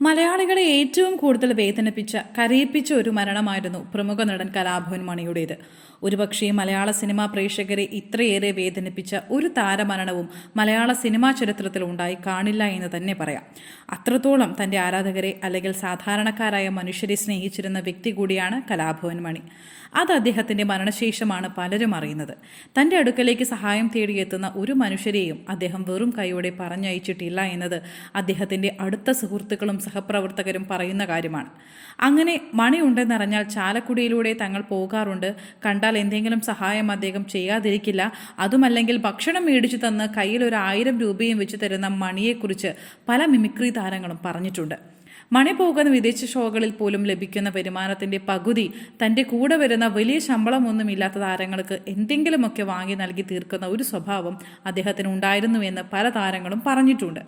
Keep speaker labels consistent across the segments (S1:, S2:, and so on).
S1: മലയാളികളെ ഏറ്റവും കൂടുതൽ വേദനിപ്പിച്ച കരയിപ്പിച്ച ഒരു മരണമായിരുന്നു പ്രമുഖ നടൻ കലാഭവൻ മണിയുടേത്. ഒരുപക്ഷേ മലയാള സിനിമാ പ്രേക്ഷകരെ ഇത്രയേറെ വേദനിപ്പിച്ച ഒരു താരമരണവും മലയാള സിനിമാ ചരിത്രത്തിൽ ഉണ്ടായി കാണില്ല എന്ന് തന്നെ പറയാം. അത്രത്തോളം തന്റെ ആരാധകരെ അല്ലെങ്കിൽ സാധാരണക്കാരായ മനുഷ്യരെ സ്നേഹിച്ചിരുന്ന വ്യക്തി കൂടിയാണ് കലാഭവൻ മണി. അത് അദ്ദേഹത്തിന്റെ മരണശേഷമാണ് പലരും അറിയുന്നത്. തന്റെ അടുക്കലേക്ക് സഹായം തേടിയെത്തുന്ന ഒരു മനുഷ്യരെയും അദ്ദേഹം വെറും കൈയോടെ പറഞ്ഞയച്ചിട്ടില്ല എന്നത് അദ്ദേഹത്തിന്റെ അടുത്ത സുഹൃത്തുക്കളും സഹപ്രവർത്തകരും പറയുന്ന കാര്യമാണ്. അങ്ങനെ മണി ഉണ്ടെന്നറിഞ്ഞാൽ ചാലക്കുടിയിലൂടെ തങ്ങൾ പോകാറുണ്ട്. കണ്ടാൽ എന്തെങ്കിലും സഹായം അദ്ദേഹം ചെയ്യാതിരിക്കില്ല. അതുമല്ലെങ്കിൽ ഭക്ഷണം മേടിച്ചു തന്ന് കയ്യിൽ ഒരു ആയിരം രൂപയും വെച്ച് തരുന്ന മണിയെക്കുറിച്ച് പല മിമിക്രി താരങ്ങളും പറഞ്ഞിട്ടുണ്ട്. മണി പോകുന്ന വിദേശ ഷോകളിൽ പോലും ലഭിക്കുന്ന വരുമാനത്തിന്റെ പകുതി തന്റെ കൂടെ വരുന്ന വലിയ ശമ്പളമൊന്നും ഇല്ലാത്ത താരങ്ങൾക്ക് എന്തെങ്കിലുമൊക്കെ വാങ്ങി നൽകി തീർക്കുന്ന ഒരു സ്വഭാവം അദ്ദേഹത്തിന് ഉണ്ടായിരുന്നുവെന്ന് പല താരങ്ങളും പറഞ്ഞിട്ടുണ്ട്.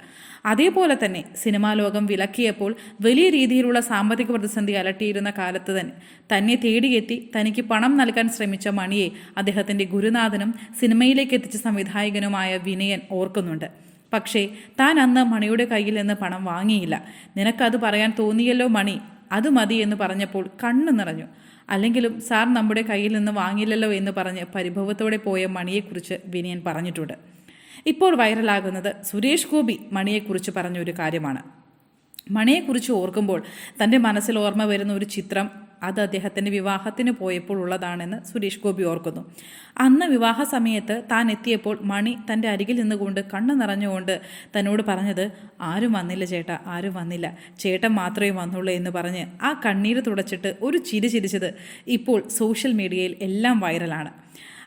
S1: അതേപോലെ തന്നെ സിനിമാ ലോകം വിലക്കിയപ്പോൾ വലിയ രീതിയിലുള്ള സാമ്പത്തിക പ്രതിസന്ധി അലട്ടിയിരുന്ന കാലത്ത് തന്നെ തന്നെ തേടിയെത്തി തനിക്ക് പണം നൽകാൻ ശ്രമിച്ച മണിയെ അദ്ദേഹത്തിന്റെ ഗുരുനാഥനും സിനിമയിലേക്ക് എത്തിച്ച സംവിധായകനുമായ വിനയൻ ഓർക്കുന്നുണ്ട്. പക്ഷേ താൻ അന്ന് മണിയുടെ കയ്യിൽ നിന്ന് പണം വാങ്ങിയില്ല. നിനക്കത് പറയാൻ തോന്നിയല്ലോ മണി. അത് മതി എന്ന് പറഞ്ഞപ്പോൾ കണ്ണു നിറഞ്ഞു. അല്ലെങ്കിലും സാർ നമ്മുടെ കയ്യിൽ നിന്ന് വാങ്ങില്ലല്ലോ എന്ന് പറഞ്ഞ് പരിഭവത്തോടെ പോയ മണിയെക്കുറിച്ച് വിനയൻ പറഞ്ഞിട്ടുണ്ട്. ഇപ്പോൾ വൈറലാകുന്നത് സുരേഷ് ഗോപി മണിയെക്കുറിച്ച് പറഞ്ഞ ഒരു കാര്യമാണ്. മണിയെക്കുറിച്ച് ഓർക്കുമ്പോൾ തന്റെ മനസ്സിൽ ഓർമ്മ വരുന്ന ഒരു ചിത്രം അത് അദ്ദേഹത്തിന്റെ വിവാഹത്തിന് പോയപ്പോൾ ഉള്ളതാണെന്ന് സുരേഷ് ഗോപി ഓർക്കുന്നു. അന്ന് വിവാഹ സമയത്ത് താൻ എത്തിയപ്പോൾ മണി തന്റെ അരികിൽ നിന്നുകൊണ്ട് കണ്ണു നിറഞ്ഞുകൊണ്ട് തന്നോട് പറഞ്ഞത് ആരും വന്നില്ല ചേട്ടാ ആരും വന്നില്ല. ചേട്ടൻ മാത്രമേ വന്നുള്ളൂ എന്ന് പറഞ്ഞ് ആ കണ്ണീര് തുടച്ചിട്ട് ഒരു ചിരി ചിരിച്ചത് ഇപ്പോൾ സോഷ്യൽ മീഡിയയിൽ എല്ലാം വൈറലാണ്.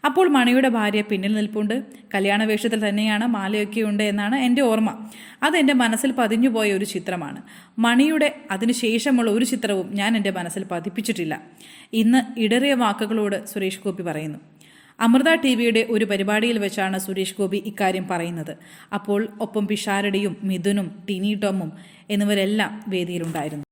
S1: അപ്പോൾ മണിയുടെ ഭാര്യ പിന്നിൽ നിൽപ്പുണ്ട്. കല്യാണ വേഷത്തിൽ തന്നെയാണ് മാലയൊക്കെ ഉണ്ട് എന്നാണ് എന്റെ ഓർമ്മ. അത് എന്റെ മനസ്സിൽ പതിഞ്ഞുപോയ ഒരു ചിത്രമാണ്. മണിയുടെ അതിനുശേഷമുള്ള ഒരു ചിത്രവും ഞാൻ എന്റെ മനസ്സിൽ പതിപ്പിച്ചിട്ടില്ല. ഇന്ന് ഇടറിയ വാക്കുകളോട് സുരേഷ് ഗോപി പറയുന്നു. അമൃത ടി വിയുടെ ഒരു പരിപാടിയിൽ വെച്ചാണ് സുരേഷ് ഗോപി ഇക്കാര്യം പറയുന്നത്. അപ്പോൾ ഒപ്പം പിഷാരടിയും മിഥുനും ടിനി ടോമും എന്നിവരെല്ലാം വേദിയിലുണ്ടായിരുന്നു.